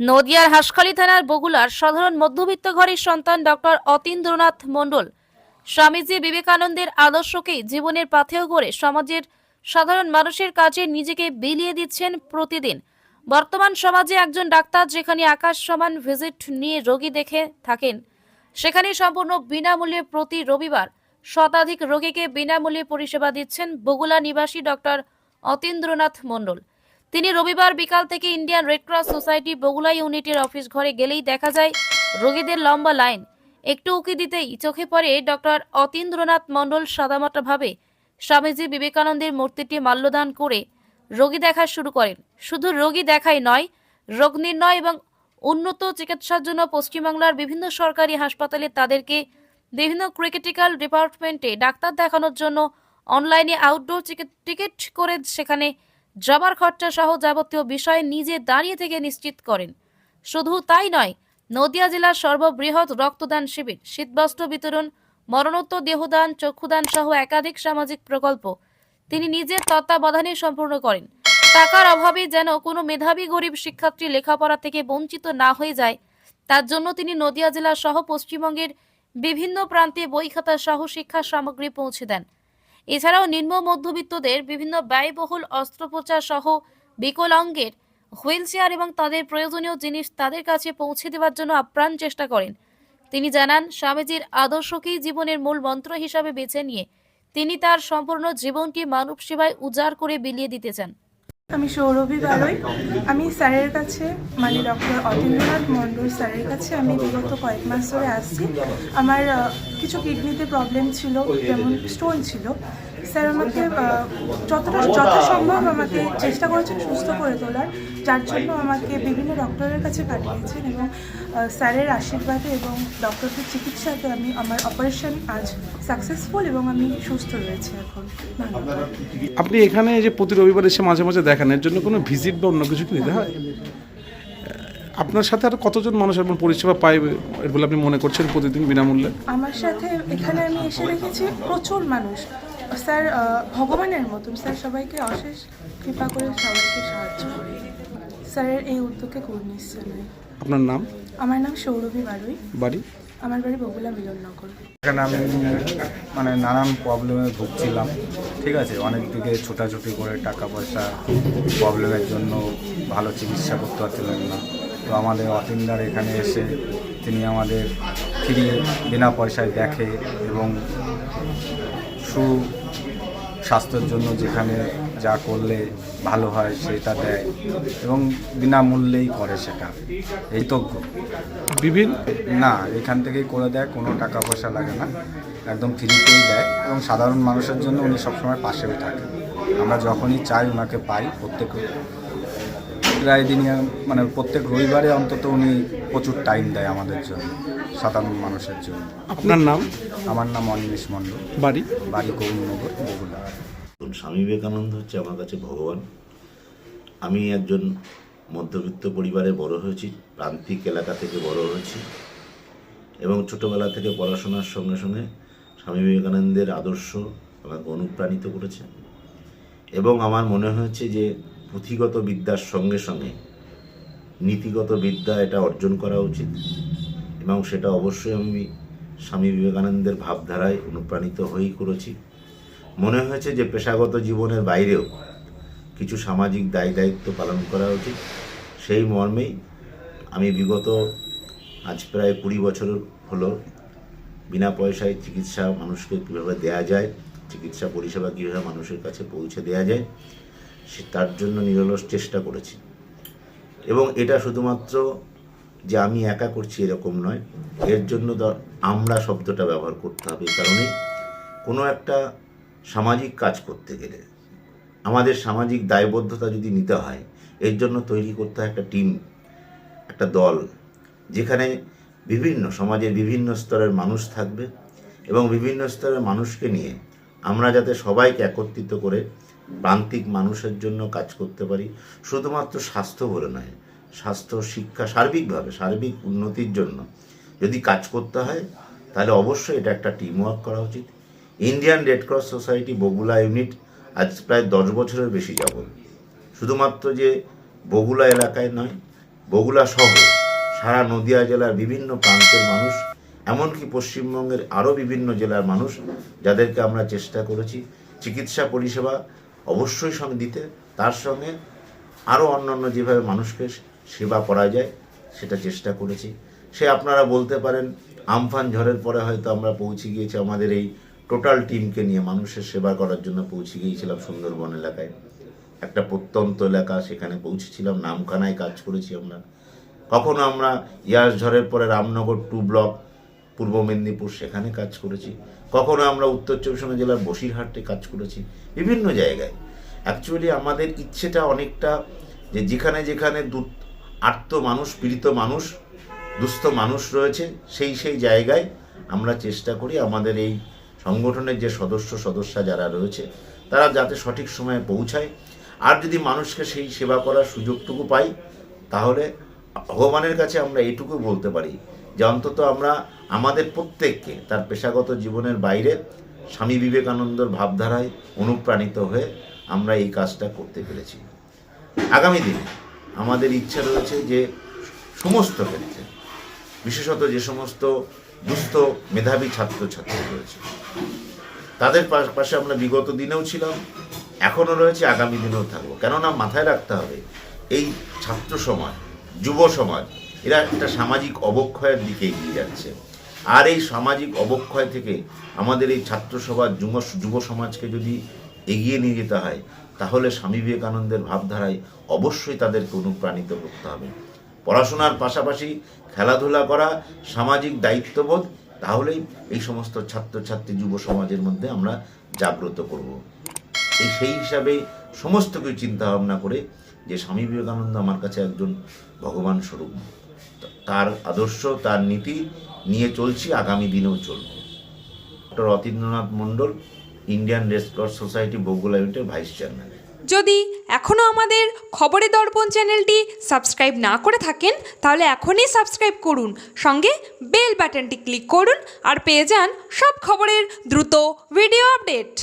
নদিয়ার হাসখালী থানার বগুলার সাধারণ মধ্যবিত্ত ঘরের সন্তান ডক্টর অতীন্দ্রনাথ মণ্ডল। স্বামীজি বিবেকানন্দের আদর্শকেই জীবনের পাথেয় করে সমাজের সাধারণ মানুষের কাজে নিজেকে বিলিয়ে দিচ্ছেন প্রতিদিন। বর্তমান সমাজে একজন ডাক্তার যেখানে আকাশ সমান ভিজিট নিয়ে রোগী দেখে থাকেন, সেখানে সম্পূর্ণ বিনামূল্যে প্রতি রবিবার শতাধিক রোগীকে বিনামূল্যে পরিষেবা দিচ্ছেন বগুলা নিবাসী ডক্টর অতীন্দ্রনাথ মণ্ডল। তিনি রবিবার বিকাল থেকে Indian red cross society Bagula ইউনিটের অফিস ঘরে গেলেই দেখা যায়, রোগীদের লম্বা লাইন। একটু উকি দিতেই চোখে পড়ে ডক্টর অতীন্দ্রনাথ মণ্ডল সাদামাটাভাবে স্বামীজি বিবেকানন্দের মূর্তিটি মাল্যদান করে রোগী দেখা শুরু করেন। শুধু রোগী দেখাই নয়, রোগ নির্ণয় এবং উন্নত চিকিৎসার জন্য পশ্চিমবাংলার বিভিন্ন সরকারি হাসপাতালে তাদেরকে বিভিন্ন ক্রিকেটিক্যাল ডিপার্টমেন্টে ডাক্তার দেখানোর জন্য অনলাইনে আউটডোর টিকিট করে সেখানে যাবার খরচা সহ যাবতীয় বিষয় নিজে দাঁড়িয়ে থেকে নিশ্চিত করেন। শুধু তাই নয়, নদিয়া জেলার সর্ববৃহৎ রক্তদান শিবির, শীতবস্ত্র বিতরণ, মরণোত্তর দেহদান, চক্ষুদান সহ একাধিক সামাজিক প্রকল্প তিনি নিজের তত্ত্বাবধানে সম্পূর্ণ করেন। টাকার অভাবে যেন কোনো মেধাবী গরিব শিক্ষার্থী লেখাপড়া থেকে বঞ্চিত না হয়ে যায়, তার জন্য তিনি নদিয়া জেলা সহ পশ্চিমবঙ্গের বিভিন্ন প্রান্তে বই খাতা সহ শিক্ষা সামগ্রী পৌঁছে দেন। এছাড়াও নিম্ন মধ্যবিত্তদের বিভিন্ন ব্যয়বহুল অস্ত্রোপচার সহ বিকলাঙ্গের হুইল চেয়ার এবং তাদের প্রয়োজনীয় জিনিস তাদের কাছে পৌঁছে দেওয়ার জন্য আপ্রাণ চেষ্টা করেন। তিনি জানান, স্বামীজির আদর্শকেই জীবনের মূল মন্ত্র হিসাবে বেছে নিয়ে তিনি তার সম্পূর্ণ জীবনকে মানব সেবায় উজাড় করে বিলিয়ে দিতে চান। আমি সৌরভী বারই। আমি স্যারের কাছে মানে ডক্টর অতীন্দ্রনাথ মণ্ডল স্যারের কাছে আমি বিগত কয়েক মাস ধরে আসছি। আমার কিছু কিডনিতে প্রবলেম ছিল, যেমন স্টোন ছিল। স্যার আমাকে যতটা যথাসম্ভব আমাকে চেষ্টা করেছেন সুস্থ করে তোলার। যার জন্য আমাকে বিভিন্ন ডক্টরের কাছে পাঠিয়েছেন এবং স্যারের আশীর্বাদে এবং ডক্টরদের চিকিৎসাতে আমি আমার অপারেশন আজ সাকসেসফুল এবং আমি সুস্থ রয়েছি এখন। আপনি এখানে যে প্রতি রবিবার এসে মাঝে মাঝে দেখান এর জন্য কোনো ভিজিট বা অন্য কিছু কি নিতে হয়? আপনার সাথে আর কতজন মানুষ আপনার পরিষেবা পায় বলে আপনি মনে করছেন প্রতিদিন বিনামূল্যে? আমার সাথে এখানে আমি এসে দেখেছি প্রচুর মানুষ। স্যার ভগবানের মতন। স্যার সবাইকে অশেষ কৃপা করে সবাইকে সাহায্য করে স্যারের এই উদ্যোগে খুব নিশ্চয় নয় আপনার নাম? আমার নাম সৌরভী বারুই। বাড়ি? আমার বাড়ি বগুলা মিলননগর। এখানে আমি মানে নানান প্রবলেমে ভুগছিলাম। ঠিক আছে? অনেক দিকে ছোটাছুটি করে টাকা পয়সা প্রবলেমের জন্য ভালো চিকিৎসা করতে পারছিলেন না। তো আমাদের অতিন্দার এখানে এসে তিনি আমাদের ফ্রি বিনা পয়সায় দেখে এবং সু স্বাস্থ্যের জন্য যেখানে যা করলে ভালো হয় সেটা দেয় এবং বিনামূল্যেই করে সেটা। এই তজ্ঞ বিভিন্ন? না এখান থেকেই করে দেয় কোনো টাকা পয়সা লাগে না। একদম ফ্রিতেই দেয় এবং সাধারণ মানুষের জন্য উনি সবসময় পাশেও থাকে। আমরা যখনই চাই ওনাকে পাই প্রত্যেক প্রায় দিনই মানে প্রত্যেক রবিবারে অন্তত উনি প্রচুর টাইম দেয় আমাদের জন্য সাধারণ মানুষের জন্য। আপনার নাম? আমার নাম অনিমেষ মণ্ডল। বাড়ি? বাড়ি গৌরনগর বগুলা স্বামী বিবেকানন্দ হচ্ছে আমার কাছে ভগবান। আমি একজন মধ্যবিত্ত পরিবারে বড় হয়েছি প্রান্তিক এলাকা থেকে বড় হয়েছি এবং ছোটোবেলা থেকে পড়াশোনার সঙ্গে সঙ্গে স্বামী বিবেকানন্দের আদর্শ আমাকে অনুপ্রাণিত করেছে। এবং আমার মনে হয়েছে যে পুঁথিগত বিদ্যার সঙ্গে সঙ্গে নীতিগত বিদ্যা এটা অর্জন করা উচিত। এবং সেটা অবশ্যই আমি স্বামী বিবেকানন্দের ভাবধারায় অনুপ্রাণিত হয়েই করেছি। মনে হয়েছে যে পেশাগত জীবনের বাইরেও কিছু সামাজিক দায় দায়িত্ব পালন করা উচিত। সেই মর্মেই আমি বিগত আজ প্রায় কুড়ি বছর হলো বিনা পয়সায় চিকিৎসা মানুষকে কীভাবে দেয়া যায়, চিকিৎসা পরিষেবা কীভাবে মানুষের কাছে পৌঁছে দেয়া যায় সে তার জন্য নিরলস চেষ্টা করেছি। এবং এটা শুধুমাত্র যে আমি একা করছি এরকম নয়, এর জন্য আমরা শব্দটা ব্যবহার করতে হবে এই কারণেই কোনো একটা সামাজিক কাজ করতে গেলে, আমাদের সামাজিক দায়বদ্ধতা যদি নিতে হয়, এর জন্য তৈরি করতে হয় একটা টিম, একটা দল, যেখানে বিভিন্ন সমাজের বিভিন্ন স্তরের মানুষ থাকবে এবং বিভিন্ন স্তরের মানুষকে নিয়ে আমরা যাতে সবাইকে একত্রিত করে প্রান্তিক মানুষের জন্য কাজ করতে পারি। শুধুমাত্র স্বাস্থ্য বলে নয়, স্বাস্থ্য, শিক্ষা সার্বিকভাবে, সার্বিক উন্নতির জন্য যদি কাজ করতে হয়, তাহলে অবশ্যই এটা একটা টিম ওয়ার্ক করা উচিত। Indian red cross society Bagula unit আজ প্রায় দশ বছরের বেশি যাবত শুধুমাত্র যে বগুলা এলাকায় নয়, বগুলা সহ সারা নদিয়া জেলার বিভিন্ন প্রান্তের মানুষ, এমনকি পশ্চিমবঙ্গের আরও বিভিন্ন জেলার মানুষ যাদেরকে আমরা চেষ্টা করেছি। চিকিৎসা পরিষেবা অবশ্যই সঙ্গে দিতে। তার সঙ্গে আরও অন্যান্য যেভাবে মানুষকে সেবা করা যায়, সেটা চেষ্টা করেছি। সে আপনারা বলতে পারেন, আমফান ঝড়ের পরে হয়তো আমরা পৌঁছে গিয়েছি আমাদের এই টোটাল টিমকে নিয়ে, মানুষের সেবা করার জন্য পৌঁছে গিয়েছিলাম সুন্দরবন এলাকায়। একটা প্রত্যন্ত এলাকা, সেখানে পৌঁছেছিলাম, নামখানায় কাজ করেছি আমরা। কখনো আমরা ইয়াস ঝড়ের পরে রামনগর টু ব্লক পূর্ব মেদিনীপুর সেখানে কাজ করেছি। কখনো আমরা উত্তর চব্বিশ জেলার বসিরহাটে কাজ করেছি, বিভিন্ন জায়গায়। অ্যাকচুয়ালি আমাদের ইচ্ছেটা অনেকটা যে যেখানে যেখানে দু আর্ত মানুষ, পীড়িত মানুষ, দুস্থ মানুষ রয়েছে, সেই সেই জায়গায় আমরা চেষ্টা করি আমাদের এই সংগঠনের যে সদস্য, সদস্যা যারা রয়েছে, তারা যাতে সঠিক সময়ে পৌঁছায়। আর যদি মানুষকে সেই সেবা করার সুযোগটুকু পাই, তাহলে ভগবানের কাছে আমরা এটুকু বলতে পারি যে অন্তত আমরা আমাদের প্রত্যেককে তার পেশাগত জীবনের বাইরে স্বামী বিবেকানন্দর ভাবধারায় অনুপ্রাণিত হয়ে আমরা এই কাজটা করতে পেরেছি। আগামী দিনে আমাদের ইচ্ছা রয়েছে যে সমস্ত ক্ষেত্রে, বিশেষত যে সমস্ত দুস্থ মেধাবী ছাত্রছাত্রী রয়েছে, তাদের পাশে আমরা বিগত দিনেও ছিলাম, এখনও রয়েছে, আগামী দিনেও থাকব। কেননা মাথায় রাখতে হবে, এই ছাত্র সমাজ, যুব সমাজ এরা একটা সামাজিক অবক্ষয়ের দিকে এগিয়ে যাচ্ছে। আর এই সামাজিক অবক্ষয় থেকে আমাদের এই ছাত্র সমাজ যুব যুব সমাজকে যদি এগিয়ে নিয়ে যেতে হয়, তাহলে স্বামী বিবেকানন্দের ভাবধারায় অবশ্যই তাদেরকে অনুপ্রাণিত করতে হবে। পড়াশোনার পাশাপাশি খেলাধুলা করা, সামাজিক দায়িত্ববোধ, তাহলেই এই সমস্ত ছাত্রছাত্রী যুব সমাজের মধ্যে আমরা জাগ্রত করব। এই সেই হিসাবে সমস্ত কিছু চিন্তা ভাবনা করে যে স্বামী বিবেকানন্দ আমার কাছে একজন ভগবান স্বরূপ। তার আদর্শ, তার নীতি নিয়ে চলছি, আগামী দিনেও চলব। Doctor Atindranath Mondal, Indian red society Bagula ইউনিটের ভাইস চেয়ারম্যান। যদি এখনও আমাদের খবরে দর্পণ চ্যানেলটি সাবস্ক্রাইব না করে থাকেন, তাহলে এখনই সাবস্ক্রাইব করুন। সঙ্গে বেল বাটনটি ক্লিক করুন আর পেয়ে যান সব খবরের দ্রুত ভিডিও আপডেট।